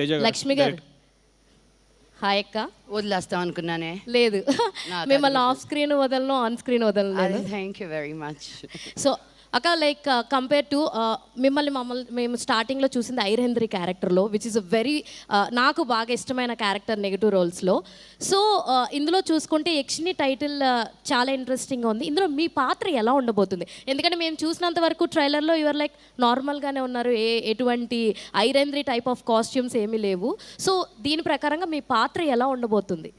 లక్ష్మి గారు. హాయ్ అక్క. వదిలేస్తాం అనుకున్నానే. లేదు. మిమ్మల్ని ఆఫ్ స్క్రీన్ వదలను ఆన్ స్క్రీన్ వదలను thank you very much so అక్క లైక్ కంపేర్ టు మిమ్మల్ని మమ్మల్ని మేము స్టార్టింగ్లో చూసింది ఐరేంద్రి క్యారెక్టర్లో విచ్ ఇస్ అ వెరీ నాకు బాగా ఇష్టమైన క్యారెక్టర్ నెగిటివ్ రోల్స్లో సో ఇందులో చూసుకుంటే యక్షిని టైటిల్ uh, చాలా ఇంట్రెస్టింగ్గా ఉంది. ఇందులో మీ పాత్ర ఎలా ఉండబోతుంది? ఎందుకంటే మేము చూసినంత వరకు ట్రైలర్లో యువర్ లైక్ నార్మల్గానే ఉన్నారు. ఏ ఎటువంటి ఐరేంద్రి టైప్ ఆఫ్ కాస్ట్యూమ్స్ ఏమీ లేవు. సో దీని ప్రకారంగా మీ పాత్ర ఎలా ఉండబోతుంది?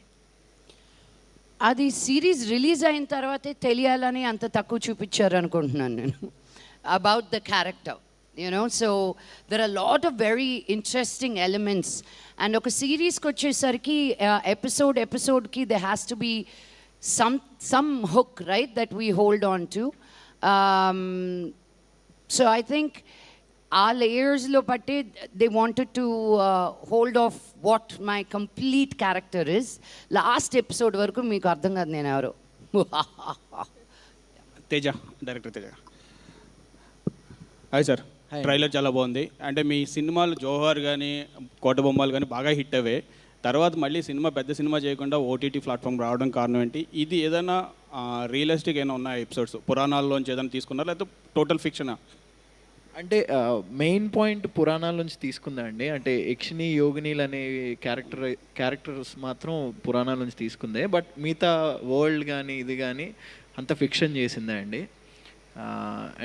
అది సిరీస్ రిలీజ్ అయిన తర్వాతే తెలియాలని అంత తక్కువ చూపించారు అనుకుంటున్నాను నేను about the character you know so there are lot of very interesting elements and ఒక సిరీస్కి వచ్చేసరికి episode ఎపిసోడ్కి they has to be some some hook right that we hold on to so I think ఆ లేయర్స్లో బట్టి they wanted to hold of what my complete character is last episode వరకు మీకు అర్థం కాదు నేను ఎవరు. Teja director Teja. Hi sir trailer చాలా బాగుంది. అంటే మీ సినిమాలు జోహర్ కానీ కోట బొమ్మలు కానీ బాగా హిట్ అవే. తర్వాత మళ్ళీ సినిమా పెద్ద సినిమా చేయకుండా ఓటీటీ ప్లాట్ఫామ్ రావడం కారణం ఏంటి? ఇది ఏదైనా రియలిస్టిక్ ఏమైనా ఉన్న ఎపిసోడ్స్ పురాణాల్లోంచి ఏదైనా తీసుకున్నారా? లేకపోతే టోటల్ ఫిక్షనా అంటే మెయిన్ పాయింట్ పురాణాల నుంచి తీసుకుందండి అంటే యక్షిని యోగినీలు అనే క్యారెక్టర్ క్యారెక్టర్స్ మాత్రం పురాణాల నుంచి తీసుకుందే. బట్ మిగతా వరల్డ్ కానీ ఇది కానీ అంత ఫిక్షన్ చేసిందే అండి?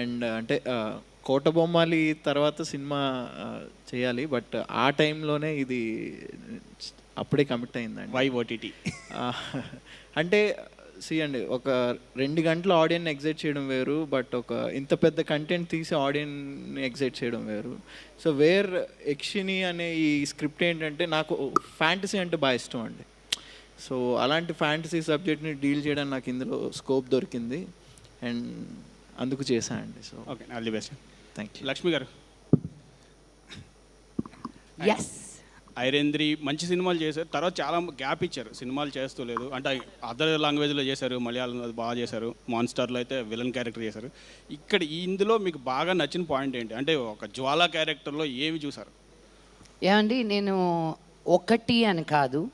అండ్ అంటే కోట బొమ్మాలి తర్వాత సినిమా చేయాలి. బట్ ఆ టైంలోనే ఇది అప్పుడే కమిట్ అయిందండి. వై ఓటీటీ అంటే సి అండి ఒక రెండు గంటల ఆడియన్ ఎగ్జైట్ చేయడం వేరు బట్ ఒక ఇంత పెద్ద కంటెంట్ తీసి ఆడియన్ ఎగ్జైట్ చేయడం వేరు. సో వేర్ యక్షిని అనే ఈ స్క్రిప్ట్ ఏంటంటే నాకు ఫ్యాంటసీ అంటే బాగా ఇష్టం అండి. సో అలాంటి ఫ్యాంటసీ సబ్జెక్ట్ని డీల్ చేయడానికి నాకు ఇందులో స్కోప్ దొరికింది. అండ్ అందుకు చేశాను అండి so okay all the best thank you Lakshmi garu. Yes ఐరేంద్రి మంచి సినిమాలు చేశారు. తర్వాత చాలా గ్యాప్ ఇచ్చారు. సినిమాలు చేస్తూ లేదు. అంటే అదర్ లాంగ్వేజ్లో చేశారు. మలయాళంలో బాగా చేశారు. మాన్స్టార్లో అయితే విలన్ క్యారెక్టర్ చేశారు. ఇక్కడ ఇందులో మీకు బాగా నచ్చిన పాయింట్ ఏంటి? అంటే ఒక జ్వాలా క్యారెక్టర్లో ఏమి చూసారు ఏమండి నేను ఒకటి అని కాదు.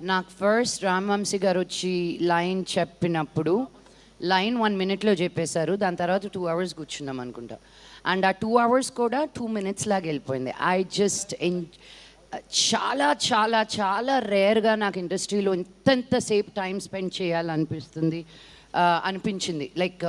నాకు ఫస్ట్ రామవంశీ గారు వచ్చి లైన్ చెప్పినప్పుడు లైన్ వన్ మినిట్లో చెప్పేశారు. దాని తర్వాత టూ అవర్స్ కూర్చున్నాం అనుకుంటా. అండ్ ఆ టూ అవర్స్ కూడా టూ మినిట్స్ లాగా వెళ్ళిపోయింది. ఐ జస్ట్ ఎన్ చాలా చాలా చాలా రేర్గా నాకు ఇండస్ట్రీలో ఇంత టైం స్పెండ్ చేయాలనిపిస్తుంది అనిపించింది. లైక్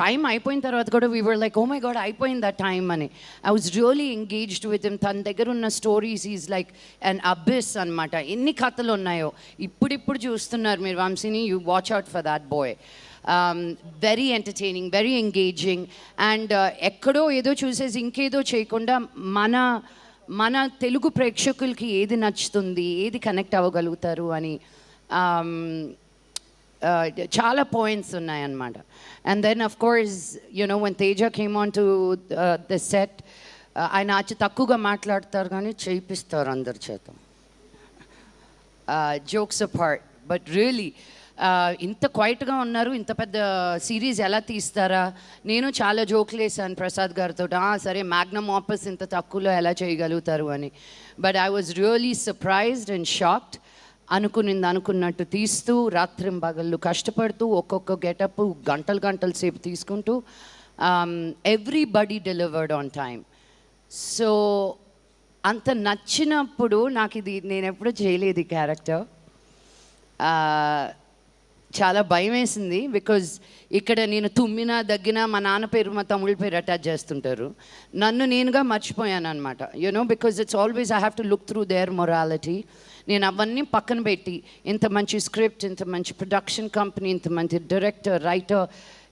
టైం అయిపోయిన తర్వాత కూడా we were like oh my god అయిపోయింది ఆ టైం అని. I was really engaged with him తన దగ్గర ఉన్న స్టోరీస్ ఈజ్ లైక్ అండ్ అబ్బిస్ అనమాట ఎన్ని కథలు ఉన్నాయో. ఇప్పుడిప్పుడు చూస్తున్నారు మీరు వంశీని. You watch out for that boy very entertaining very engaging and ఎక్కడో ఏదో చూసేసి ఇంకేదో చేయకుండా మన మన తెలుగు ప్రేక్షకులకి ఏది నచ్చుతుంది ఏది కనెక్ట్ అవ్వగలుగుతారు అని um, Uh, చాలా పాయింట్స్ ఉన్నాయన్నమాట. And then of course you know one Teja came on to the set ఆయన అచ్చి తక్కువగా మాట్లాడతారు కానీ చేయిస్తారు అందరి చేత. జోక్స్ పార్ట్ బట్ రియలీ ఇంత క్వైట్గా ఉన్నారు ఇంత పెద్ద సిరీస్ ఎలా తీస్తారా? నేను చాలా జోక్లు వేసాను ప్రసాద్ గారితో సరే మ్యాగ్నమ్ ఆపస్ ఇంత తక్కువలో ఎలా చేయగలుగుతారు అని. But I was really surprised and shocked అనుకునింది అనుకున్నట్టు తీస్తూ రాత్రింబగళ్ళు కష్టపడుతూ ఒక్కొక్క గెటప్ గంటలు గంటల సేపు తీసుకుంటూ everybody delivered on time so అంత నచ్చినప్పుడు నాకు ఇది నేను ఎప్పుడూ చేయలేదు ఈ క్యారెక్టర్ చాలా భయం వేసింది బికాజ్ ఇక్కడ నేను తుమ్మినా దగ్గినా మా నాన్న పేరు మా తమ్ముళ్ళ పేరు అటాచ్ చేస్తుంటారు. నన్ను నేనుగా మర్చిపోయాను అనమాట you know because it's always I have to look through their morality నేను అవన్నీ పక్కన పెట్టి ఇంత మంచి స్క్రిప్ట్ ఇంత మంచి ప్రొడక్షన్ కంపెనీ ఇంత మంచి director writer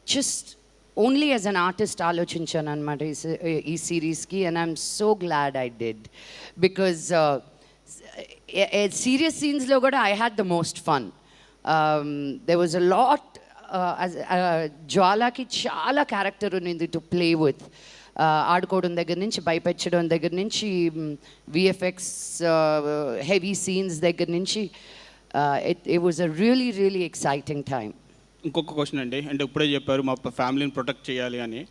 just only as an artist ఆలోచించాను అనమాట ఈ ఈ సిరీస్కి and I'm so glad I did because serious సీన్స్లో కూడా I had the most fun there was a lot జ్వాలాకి చాలా క్యారెక్టర్ ఉన్నింది టు ప్లే విత్ ఆడుకోవడం దగ్గర నుంచి భయపెచ్చడం దగ్గర నుంచి విఎఫ్ఎక్స్ హెవీ సీన్స్ దగ్గర నుంచి it it was a really really exciting time ఇంకొక క్వశ్చన్ అండి. అంటే ఇప్పుడే చెప్పారు మా ఫ్యామిలీని ప్రొటెక్ట్ చేయాలి అని.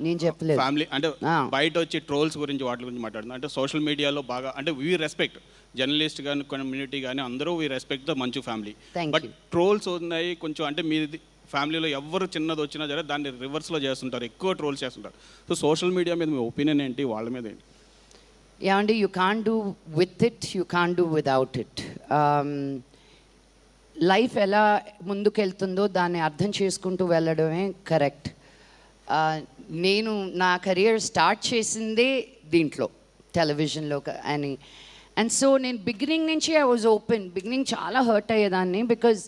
నేను చెప్పలేదు. ఫ్యామిలీ అంటే. బయట వచ్చి ట్రోల్స్ గురించి వాటి గురించి మాట్లాడుతున్నాం. అంటే సోషల్ మీడియాలో బాగా అంటే వీ రెస్పెక్ట్ జర్నలిస్ట్ కానీ కమ్యూనిటీ కానీ అందరూ we respect the Manchu family. But. Trolls ఉన్నాయి కొంచెం అంటే మీది ఫ్యామిలీలో ఎవరు చిన్నది వచ్చినా సరే దాన్ని రివర్స్లో చేస్తుంటారు. ఎక్కువ ట్రోల్స్ చేస్తుంటారు. సో సోషల్ మీడియా మీద మీ ఒపీనియన్ ఏంటి? వాళ్ళ మీద ఏంటి? ఏమండి you can do with it you can do without it life ఎలా ముందుకెళ్తుందో దాన్ని అర్థం చేసుకుంటూ వెళ్ళడమే కరెక్ట్. నేను నా కెరియర్ స్టార్ట్ చేసిందే దీంట్లో టెలివిజన్లో అని. అండ్ సో నేను బిగినింగ్ నుంచి ఐ వాజ్ ఓపెన్. బిగినింగ్ చాలా హర్ట్ అయ్యేదాన్ని బికాజ్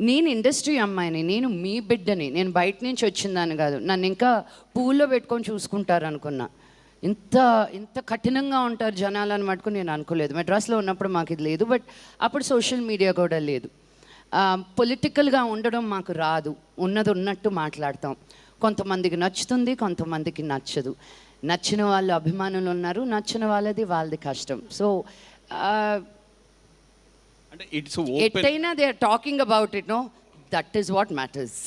నేను ఇండస్ట్రీ అమ్మాయిని నేను మీ బిడ్డని నేను బయట నుంచి వచ్చిందాన్ని కాదు. నన్ను ఇంకా పూల్లో పెట్టుకొని చూసుకుంటారు అనుకున్నా ఇంత ఇంత కఠినంగా ఉంటారు జనాలు అని మటుకు నేను అనుకోలేదు. మెడ్రాస్లో ఉన్నప్పుడు మాకు ఇది లేదు బట్ అప్పుడు సోషల్ మీడియా కూడా లేదు. పొలిటికల్గా ఉండడం మాకు రాదు. ఉన్నది ఉన్నట్టు మాట్లాడతాం. కొంతమందికి నచ్చుతుంది కొంతమందికి నచ్చదు. నచ్చిన వాళ్ళు అభిమానులు ఉన్నారు నచ్చిన వాళ్ళది వాళ్ళది కష్టం. So ఎట్టయినా they are talking about it no that is what matters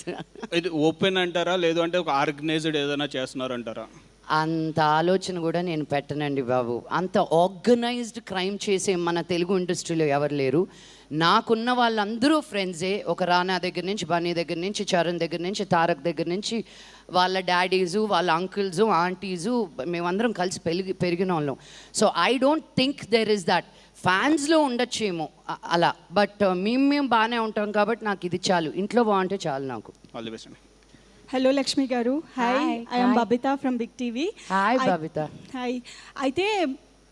ఇది ఓపెన్ అంటారా? లేదు అంటే ఒక ఆర్గనైజ్డ్ ఏదైనా చేస్తున్నారు అంటారా అంత ఆలోచన కూడా నేను పెట్టనండి బాబు. అంత ఆర్గనైజ్డ్ క్రైమ్ చేసే మన తెలుగు ఇండస్ట్రీలో ఎవరు లేరు. నాకున్న వాళ్ళందరూ ఫ్రెండ్సే. ఒక రానా దగ్గర నుంచి బన్నీ దగ్గర నుంచి చరణ్ దగ్గర నుంచి తారక్ దగ్గర నుంచి వాళ్ళ డాడీసు వాళ్ళ అంకుల్స్ ఆంటీసు మేమందరం కలిసి పెరిగి పెరిగిన వాళ్ళం. So I don't think there is that. ఫ్యాన్స్లో ఉండొచ్చేమో అలా. బట్ మేము మేము బాగానే ఉంటాం కాబట్టి నాకు ఇది చాలు. ఇంట్లో బాగుంటే చాలు నాకు. ఆల్ ది బెస్ట్ అండి. Hello Lakshmi garu hi I'm. Babita from big TV Hi, Babita. Hi అయితే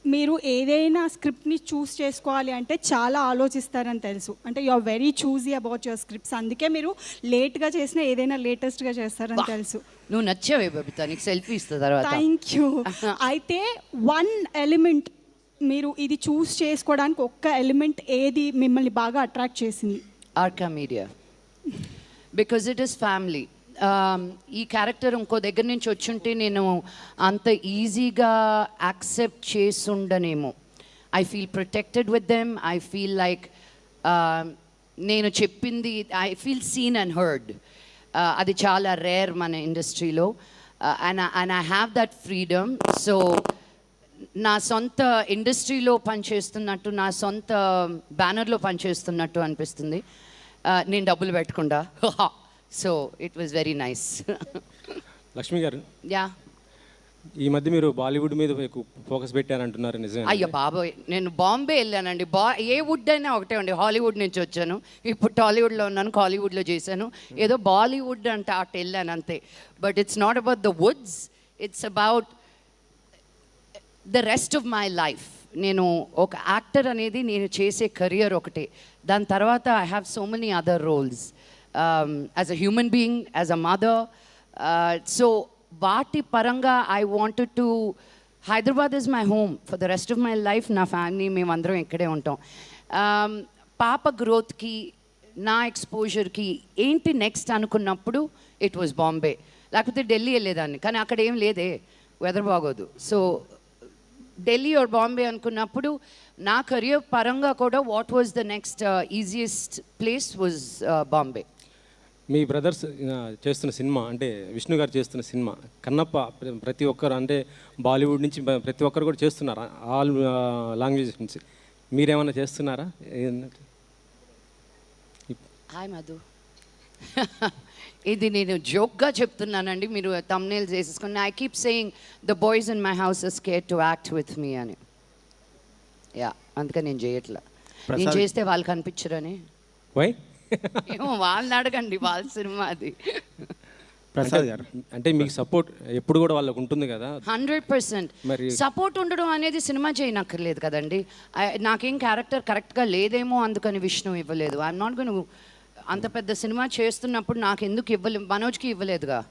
మీరు ఏదైనా స్క్రిప్ట్ని చూస్ చేసుకోవాలి అంటే చాలా ఆలోచిస్తారని తెలుసు. అంటే you are very choosy about your scripts అందుకే మీరు లేట్గా చేసిన ఏదైనా లేటెస్ట్గా చేస్తారని తెలుసు. నువ్వు నచ్చావే బబిత నీకు సెల్ఫీ ఇస్తా తర్వాత. థ్యాంక్ యూ అయితే వన్ ఎలిమెంట్ మీరు ఇది చూస్ చేసుకోవడానికి ఒక్క ఎలిమెంట్ ఏది మిమ్మల్ని బాగా అట్రాక్ట్ చేసింది? Arka Media because it is family Um, ఈ క్యారెక్టర్ ఇంకో దగ్గర నుంచి వచ్చుంటే నేను అంత ఈజీగా accept చేసుండనేమో. I feel protected with them I feel like నేను చెప్పింది I feel seen and heard అది చాలా రేర్ మన ఇండస్ట్రీలో and and I have that freedom so నా సొంత ఇండస్ట్రీలో పనిచేస్తున్నట్టు నా సొంత బ్యానర్లో పనిచేస్తున్నట్టు అనిపిస్తుంది. Uh, నేను డబ్బులు పెట్టకుండా. So it was very nice Lakshmi garu yeah ఈ మధ్య మీరు బాలీవుడ్ మీద ఫోకస్ పెట్టారంటున్నారు నిజమే అయ్యో బాబోయ్ నేను బాంబే వెళ్ళానండి. బా ఏ వుడ్ అయినా ఒకటే అండి. హాలీవుడ్ నుంచి వచ్చాను. ఇప్పుడు టాలీవుడ్లో ఉన్నాను కాలీవుడ్లో చేశాను. ఏదో బాలీవుడ్ అంటే అటు వెళ్ళాను అంతే. But it's not about the woods it's about the rest of my life నేను ఒక యాక్టర్ అనేది నేను చేసే కెరియర్ ఒకటే. దాని తర్వాత I have so many other roles as a human being a a mother so వాటి పరంగా I wanted to Hyderabad is my home for the rest of my life నా ఫ్యామిలీ మేమందరం ఇక్కడే ఉంటాం. Um, పాప గ్రోత్కి నా ఎక్స్పోజర్కి ఏంటి నెక్స్ట్ అనుకున్నప్పుడు ఇట్ వాజ్ బాంబే లేకపోతే ఢిల్లీ వెళ్ళేదాన్ని. కానీ అక్కడ ఏం లేదే. వెదర్ బాగోదు. సో ఢిల్లీ ఆర్ బాంబే అనుకున్నప్పుడు నా కెరియర్ పరంగా కూడా what was the next easiest place was Bombay me brothers చేస్తున్న సినిమా అంటే విష్ణు గారు చేస్తున్న సినిమా కన్నప్ప ప్ర- ప్రతి ఒక్కరు అంటే బాలీవుడ్ నుంచి ప్రతి ఒక్కరు కూడా చేస్తున్నారు? ఆల్ లాంగ్వేజెస్ నుంచి. మీరేమైనా చేస్తున్నారా? ఏంటంటే హాయ్ మధు. ఇది నేను జోక్గా చెప్తున్నానండి. మీరు తమ్నేల్ చేసేసుకుని I keep saying the boys in my house is care to act with me అని. యా అందుకని నేను చేయట్లా. నేను చేస్తే వాళ్ళు కనిపించరని. వై ఏమో వాళ్ళని అడగండి వాళ్ళ సినిమా అది. ప్రసాద్ గారు. అంటే మీకు సపోర్ట్ ఎప్పుడు కూడా వాళ్ళకు ఉంటుంది కదా? Hundred percent. మరి- సపోర్ట్ ఉండడం అనేది సినిమా చేయనక్కర్లేదు కదండి. నాకేం క్యారెక్టర్ కరెక్ట్గా లేదేమో అందుకని విష్ణు ఇవ్వలేదు. ఐఎమ్ నాట్ గన్ అంత పెద్ద సినిమా చేస్తున్నప్పుడు నాకు ఎందుకు ఇవ్వలేదు మనోజ్కి ఇవ్వలేదుగా.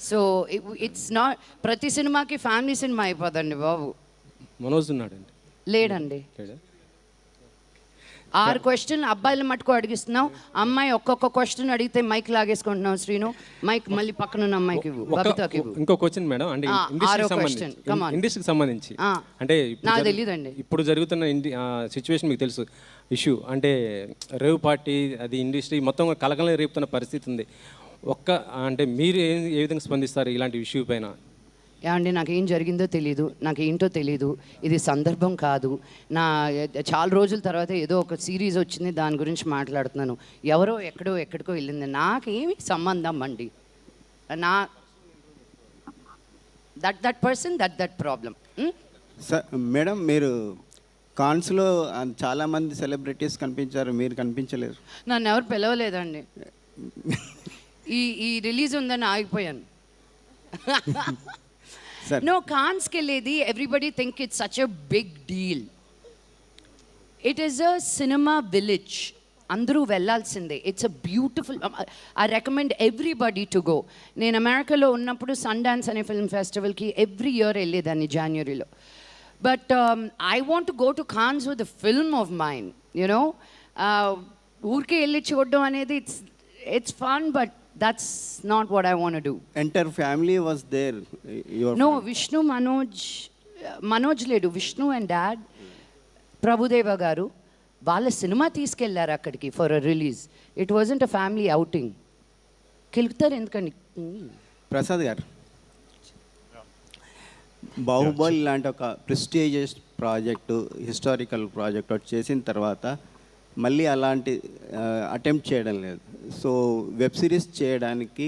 సో ఇట్స్ నాట్ ప్రతి సినిమాకి ఫ్యామిలీ సినిమా అయిపోదండి బాబు. మనోజ్ ఉన్నాడండి. లేడండి. లేడా? ఆరు క్వశ్చన్ అబ్బాయిల మటుకు అడిగిస్తున్నావు అమ్మాయి ఒక్కొక్క క్వశ్చన్ అడిగితే మైక్ లాగేసుకుంటున్నావు శ్రీను. మైక్ మళ్ళీ పక్కన ఉన్న బబితాకి ఇవ్వు ఇంకో క్వశ్చన్ మేడం అంటే ఇండస్ట్రీకి ఆరో సంబంధించి. ఇండస్ట్రీకి. అంటే ఇప్పుడు నాకు. ఇప్పుడు జరుగుతున్న సిచ్యువేషన్ మీకు తెలుసు. ఇష్యూ అంటే రేవ్ పార్టీ అది ఇండస్ట్రీ మొత్తం కలకలం రేపుతున్న పరిస్థితి ఉంది. ఒక్క అంటే మీరు ఏ విధంగా స్పందిస్తారు ఇలాంటి ఇష్యూ పైన? ఏమండి నాకు ఏం జరిగిందో తెలీదు నాకు ఏంటో తెలీదు ఇది సందర్భం కాదు. నా చాలా రోజుల తర్వాత ఏదో ఒక సిరీస్ వచ్చింది దాని గురించి మాట్లాడుతున్నాను. ఎవరో ఎక్కడో ఎక్కడికో వెళ్ళింది. నాకేమి సంబంధం అండి. నా that that person that that problem madam మీరు కాన్స్లో చాలామంది సెలబ్రిటీస్ కనిపించారు మీరు కనిపించలేరు. నన్ను ఎవరు పిలవలేదండి. ఈ ఈ రిలీజ్ ఉందని ఆగిపోయాను. నో కాన్స్కి వెళ్ళేది everybody think it's such a big deal it is a cinema village అందరూ వెళ్ళాల్సిందే it's a beautiful I recommend everybody to go నేను అమెరికాలో ఉన్నప్పుడు సన్ డాన్స్ అనే ఫిల్మ్ ఫెస్టివల్కి ఎవ్రీ ఇయర్ వెళ్ళేదాన్ని జనవరిలో but I want go to Cannes with film of mind you know ఊరికే వెళ్ళి చూడడం అనేది it's it's fun but that's not what I want do enter family was there no Vishnu Manoj Manoj లేడు. Vishnu and dad Prabhudeva గారు వాళ్ళ cinema తీసుకెళ్ళారు అక్కడికి for a release it wasn't a family outing కెలుగుతారు ఎందుకండి ప్రసాద్ గారు. బాహుబలి లాంటి ఒక ప్రెస్టీజియస్ ప్రాజెక్టు హిస్టారికల్ ప్రాజెక్ట్ చేసిన తర్వాత మళ్ళీ అలాంటి అటెంప్ట్ చేయడం లేదు. సో వెబ్ సిరీస్ చేయడానికి